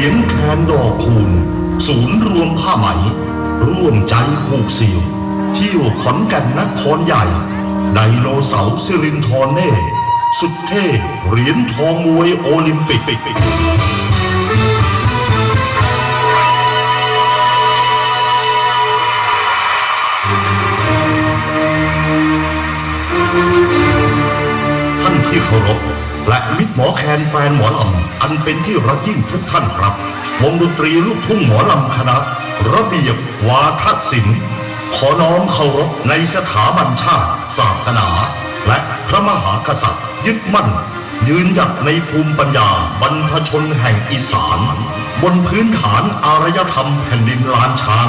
ียงแคนดอกคูณศูนย์รวมผ้าไหม ร่วมใจผูกเสี่ยวเที่ยวขอนแก่นนครใหญ่ไดโนเสาร์สิรินทรเน่ สุดเท่เหรียญทองมวยโอลิมปิกท่านที่เคารพ และมิตรหมอแคนแฟนหมอลำ อันเป็นที่รักยิ่งทุกท่านครับ วงดนตรีลูกทุ่งหมอลำคณะ ระเบียบวาทศิลป์ขอน้อมเคารพในสถาบันชาติ ศาสนา และพระมหากษัตริย์ ยึดมั่น ยืนหยัดในภูมิปัญญาบรรพชนแห่งอีสาน บนพื้นฐานอารยธรรมแผ่นดินล้านช้าง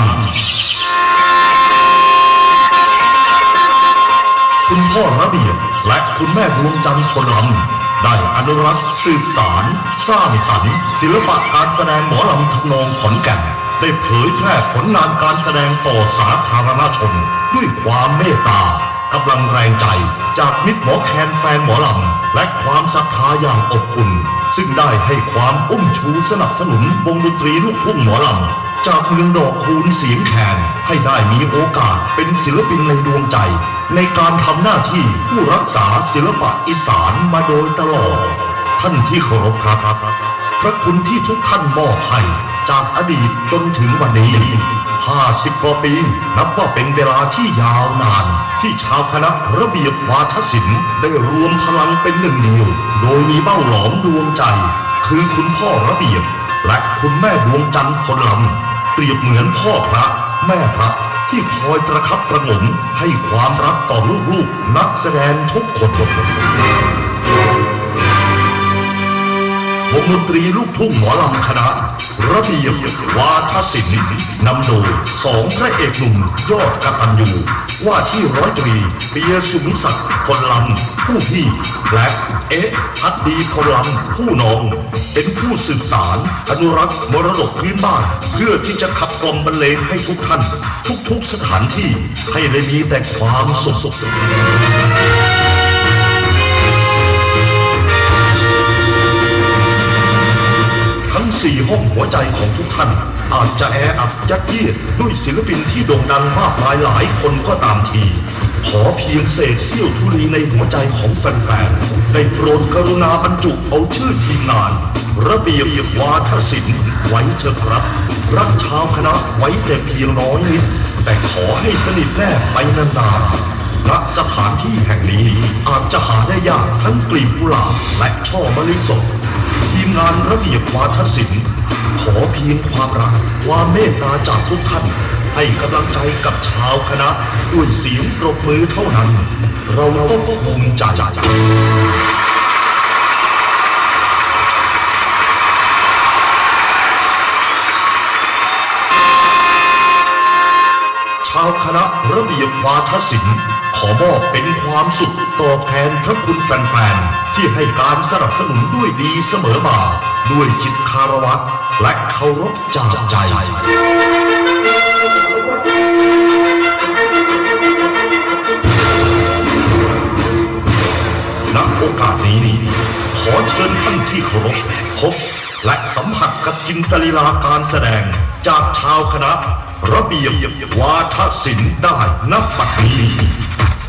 คุณพ่อระเบียบและคุณแม่ดวงจันทร์คนลำ ได้อนุรักษ์สืบสารสร้างสรรค์ ศิลปะการแสดงหมอลำทำนองขอนแก่นได้เผยแพร่ผลงานการแสดงต่อสาธารณชน ด้วยความเมตตากำลังแรงใจจากมิตรหมอแคนแฟนหมอลำ และความศรัทธาอย่างอบอุ่น ซึ่งได้ให้ความอุ้มชูสนับสนุนวงดนตรีลูกทุ่งหมอลำ จากเมืองดอกคูณเสียงแคนให้ได้มีโอกาสเป็นศิลปินในดวงใจ ในการทำหน้าที่ผู้รักษาศิลปะอีสานมาโดยตลอด ท่านที่เคารพครับ พระคุณที่ทุกท่านมอบให้จากอดีตจนถึงวันนี้ 50กว่าปีนับว่าเป็นเวลาที่ยาวนาน ที่ชาวคณะระเบียบวาทศิลป์ได้รวมพลังเป็นหนึ่งเดียว โดยมีเบ้าหลอมดวงใจ คือคุณพ่อระเบียบ และคุณแม่ดวงจันทร์คนลำ เปรียบเหมือนพ่อพระแม่พระที่คอยประคับประหงมให้ความรักต่อลูกๆนักแสดงทุกคน วงดนตรีลูกทุ่งหมอลำคณะ ระเบียบวาทศิลป์นำโดยสองพระเอกหนุ่มยอดกตัญญูว่าที่ร้อยตรีเปียสุมิศักดิ์คนลำผู้พี่และเอ๊ะพัดดีคนลำผู้น้อง เป็นผู้สืบสารอนุรักษ์มรดกพื้นบ้าน เพื่อที่จะขับกล่อมบรรเลงให้ทุกท่าน ทุกๆสถานที่ให้ได้มีแต่ความสุข สี่ห้องหัวใจของทุกท่าน อาจจะแออัดยัดเยียดด้วยศิลปินที่โด่งดังมากมายหลายคนก็ตามที ขอเพียงเศษเสี้ยวธุลีในหัวใจของแฟนๆได้โปรดกรุณาบรรจุเอาชื่อทีมงาน ระเบียบวาทศิลป์ไว้เถอะครับ รักชาวคณะไว้แต่เพียงน้อยนิด แต่ขอให้สนิทแนบไปนานๆณสถานที่แห่งนี้อาจจะหาได้ยากทั้งกลีบกุหลาบและช่อมะลิสด ทีมงานระเบียบวาทศิลป์ขอเพียงความรักความเมตตาจากทุกท่าน ให้กำลังใจกับชาวคณะ ด้วยเสียงปรบมือเท่านั้น เราต้องภูมิใจชาวคณะระเบียบวาทศิลป์ อมอบเป็นความสุขตอบแทนพระคุณแฟนๆ ที่ให้การสนับสนุนด้วยดีเสมอมา ด้วยจิตคารวะและเคารพจากใจณโอกาสนี้ ขอเชิญท่านที่เคารพพบและสัมผัสกับจินตลีลาการแสดงจากชาวคณะ ระเบียบวาทศิลป์ได้นับปัจจุบัน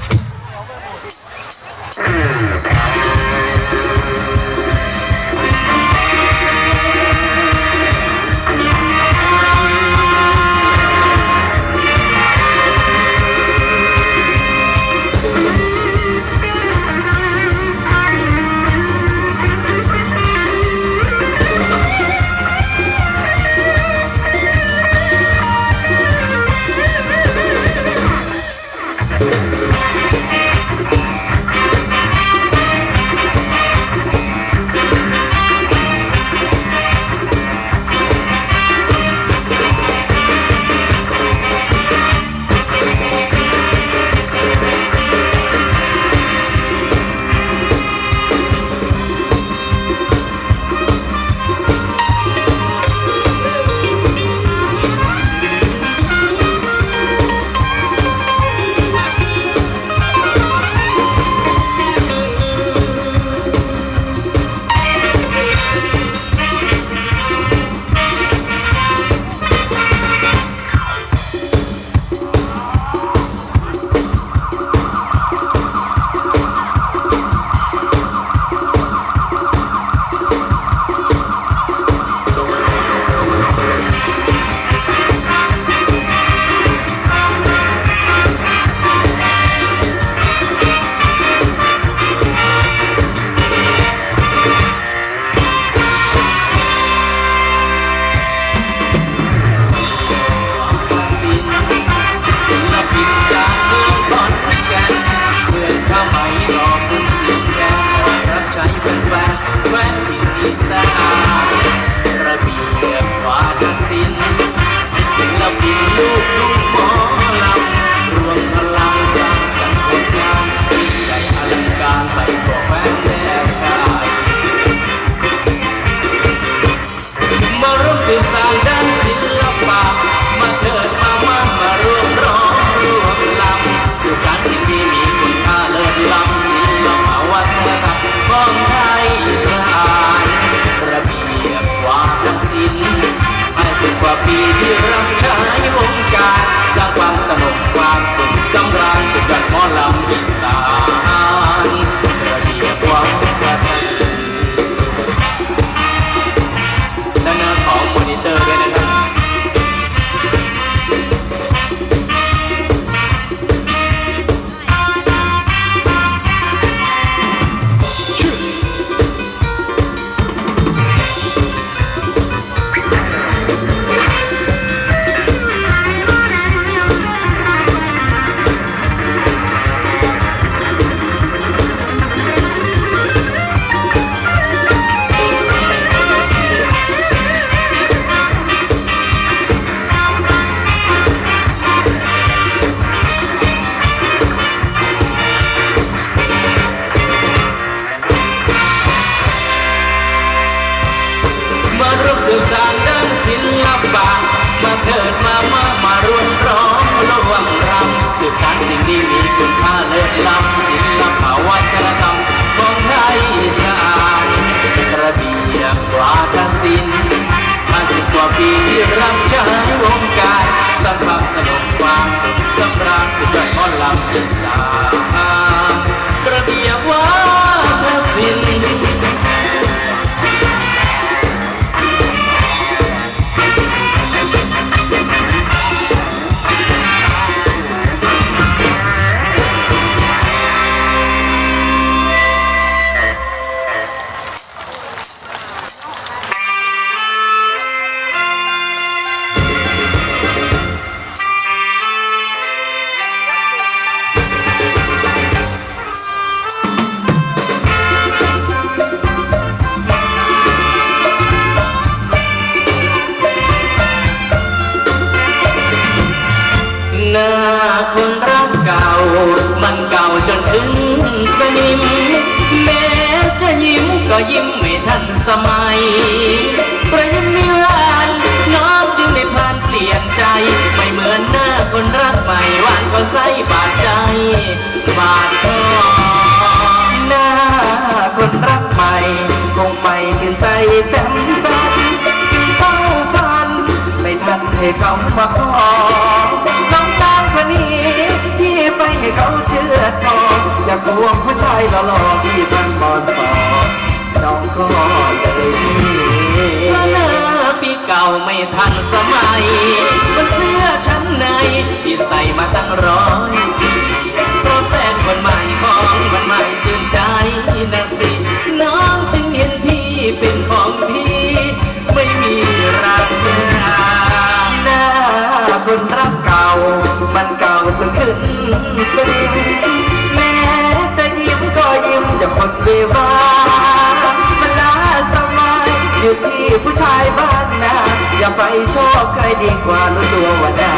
อีสานระเบียบวาทศิลป์ห้าสิบกว่าปีที่รับใช้วงการ สร้างความสนุกความสุขสำราญสุดยอดหมอลำอีสาน เกิดมามามารวมร้องรวมรำสืบสานสิ่งที่มีคุณค่าเลิศล้ำศิลปะวัฒนธรรม นิม แม้จะยิ้มก็ยิ้มไม่ทันสมัยประยิ้มนิรันดร์น้องจึงได้พลันเปลี่ยนใจ ไม่เหมือนหน้าคนรักใหม่วานก็ใส่บาดใจ บาดคอหน้าคนรักใหม่ คงไม่ชื่นใจแจ่มจันทร์ต้องฟัน ไม่ทันให้เขามาขอน้องตามคนนี้ ให้เขาเชื่อทออยากควงผู้ชายหล่อๆที่มันบอสอน้องก็เลยเพราะหน้าพี่เก่าไม่ทันสมัยบนเสื้อชั้นในที่ใส่มาตั้งร้อย ไปชอบใครดีกว่ารู้ตัวว่าดา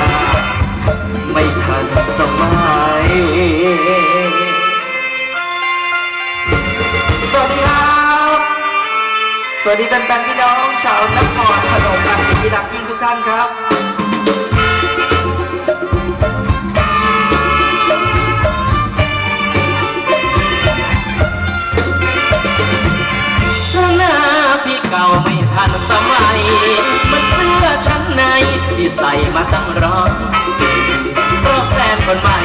ไม่ทันสมัย สวัสดีครับ สวัสดีแฟนๆพี่น้องชาวนครพนมรักที่รักยิ่งทุกท่านครับ ใส่มาตั้งร้อนโปรแฟนคนใหม่